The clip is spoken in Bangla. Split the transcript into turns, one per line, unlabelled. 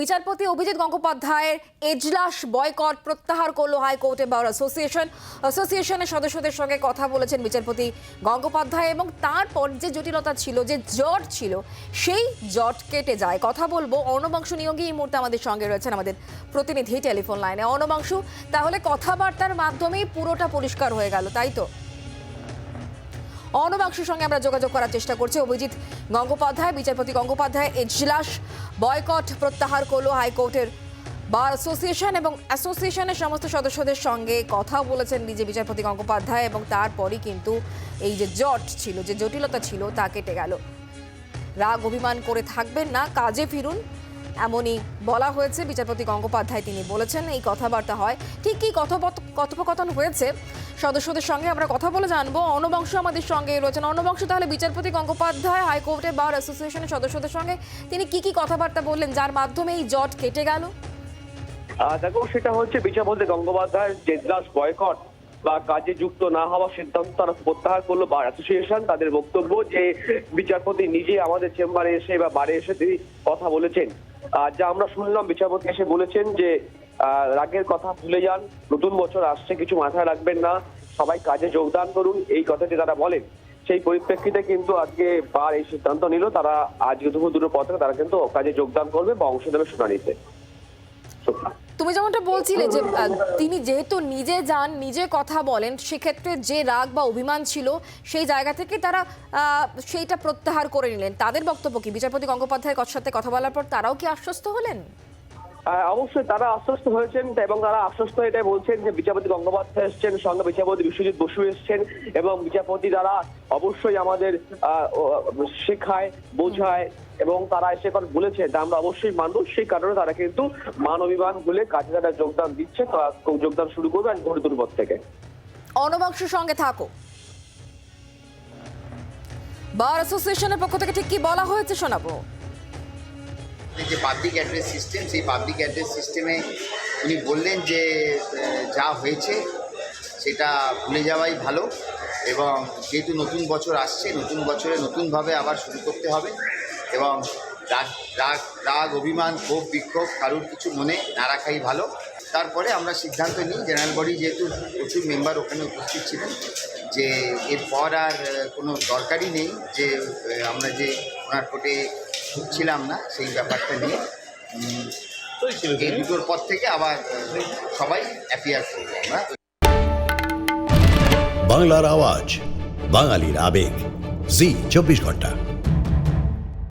বিচারপতি অভিজিৎ গঙ্গোপাধ্যায়ের এজলাস বয়কট প্রত্যাহার করল হাইকোর্টে বার অ্যাসোসিয়েশন। অ্যাসোসিয়েশনের সদস্যদের সঙ্গে কথা বলেছেন বিচারপতি গঙ্গোপাধ্যায় এবং তারপর যে জটিলতা ছিল, যে জট ছিল, সেই জট কেটে যায়। কথা বলব অর্ণবাংশু নিয়োগী এই মুহূর্তে আমাদের সঙ্গে রয়েছেন আমাদের প্রতিনিধি টেলিফোন লাইনে। অর্ণবাংশু, তাহলে কথাবার্তার মাধ্যমেই পুরোটা পরিষ্কার হয়ে গেল, তাই তো? অর্ণবাংশুর সঙ্গে আমরা যোগাযোগ করার চেষ্টা করছি। অভিজিৎ গঙ্গোপাধ্যায়, বিচারপতি গঙ্গোপাধ্যায়, এজলাস, বয়কট প্রত্যাহার করল হাইকোর্টের বার অ্যাসোসিয়েশন এবং অ্যাসোসিয়েশনের সমস্ত সদস্যদের সঙ্গে কথা বলেছেন নিজে বিচারপতি গঙ্গোপাধ্যায় এবং তারপরই কিন্তু এই যে জট ছিল, যে জটিলতা ছিল তা কেটে গেল। রাগ অভিমান করে থাকবেন না, কাজে ফিরুন, এমনই বলা হয়েছে। বিচারপতি গঙ্গোপাধ্যায় তিনি বলেছেন, এই কথাবার্তা হয়। ঠিক কি কথোপকথন হয়েছে? সদস্যদের সঙ্গে আমরা কথা বলে জানব। অনবংশ আমাদের সঙ্গে রয়েছেন। অনবংশ তাহলে বিচারপতি গঙ্গোপাধ্যায় হাইকোর্টের বার অ্যাসোসিয়েশনের সদস্যদের সঙ্গে তিনি কি কি কথাবার্তা বললেন যার মাধ্যমে এই জট কেটে গেল?
দেখো সেটা হচ্ছে বিচারপতি গঙ্গোপাধ্যায়ের জেদলাস বয়কট বা কাজে যুক্ত না হওয়ার সিদ্ধান্ত তারা প্রত্যাহার করল বার অ্যাসোসিয়েশন। তাদের বক্তব্য যে বিচারপতি নিজে আমাদের চেম্বারে এসে বা বারে এসে তিনি কথা বলেছেন। আহ, যা আমরা শুনলাম বিচারপতি এসে বলেছেন যে রাগের কথা ভুলে যান। নতুন বছর আসছে, কিছু মাথায় রাখবেন না। সবাই কাজে যোগদান করুন, এই কথাটি তারা বলেন। সেই পরিপ্রেক্ষিতে কিন্তু আজকে বার এই সিদ্ধান্ত নিল। তারা আজকে দুপুর দুটোর পর থেকে তারা কিন্তু কাজে যোগদান করবে বা অংশ নেবে শুনানিতে
তুমি যেমনটা বলছিলে যে তিনি যেহেতু নিজে যান, নিজে কথা বলেন, সেক্ষেত্রে যে রাগ বা অভিমান ছিল, সেই জায়গা থেকে তারা সেইটা প্রত্যাহার করে নিলেন। তাদের বক্তব্য কি? বিচারপতি গঙ্গোপাধ্যায়ের সাথে কথা বলার পর তারাও কি আশ্বস্ত হলেন?
অবশ্যই তারা আশ্বস্ত হয়েছেন এবং তারা আশ্বস্ত এটাই বলছেন যে বিচারপতি গঙ্গোপাধ্যায় এসছেন, সঙ্গে বিচারপতি বিশ্বজিৎ বসু এসছেন এবং বিচারপতি দ্বারা অবশ্যই আমাদের শেখায়, বোঝায় এবং তারা এসে কথা বলেছে। যে আমরা অবশ্যই মানব, সেই কারণে তারা কিন্তু মান অভিমান ভুলে কাজে তারা যোগদান দিচ্ছে তারা যোগদান শুরু করবে আজ ভোর দুর্বর থেকে।
অনবংশের সঙ্গে থাকো। বার অ্যাসোসিয়েশনের পক্ষ থেকে ঠিক কি বলা হয়েছে শোনাবো?
যে পাবলিক অ্যাড্রেস সিস্টেম সেই পাবলিক অ্যাড্রেস সিস্টেমে উনি বললেন যে যা হয়েছে সেটা ভুলে যাওয়াই ভালো এবং যেহেতু নতুন বছর আসছে, নতুন বছরে নতুনভাবে আবার শুরু করতে হবে এবং রাগ রাগ রাগ, অভিমান, ক্ষোভ, বিক্ষোভ কারুর কিছু মনে না রাখাই ভালো। তারপরে আমরা সিদ্ধান্ত নিই জেনারেল বডি যেহেতু প্রচুর মেম্বার ওখানে উপস্থিত ছিলেন, যে এরপর আর কোনো দরকারই নেই যে আমরা যে ওনার কোর্টে ঢুকছিলাম না সেই ব্যাপারটা নিয়ে। উম, এই দুটোর পর থেকে আবার সবাই অ্যাপিয়ার করব আমরা।
বাংলার আওয়াজ বাঙালির আবেগ। জি চব্বিশ ঘণ্টা।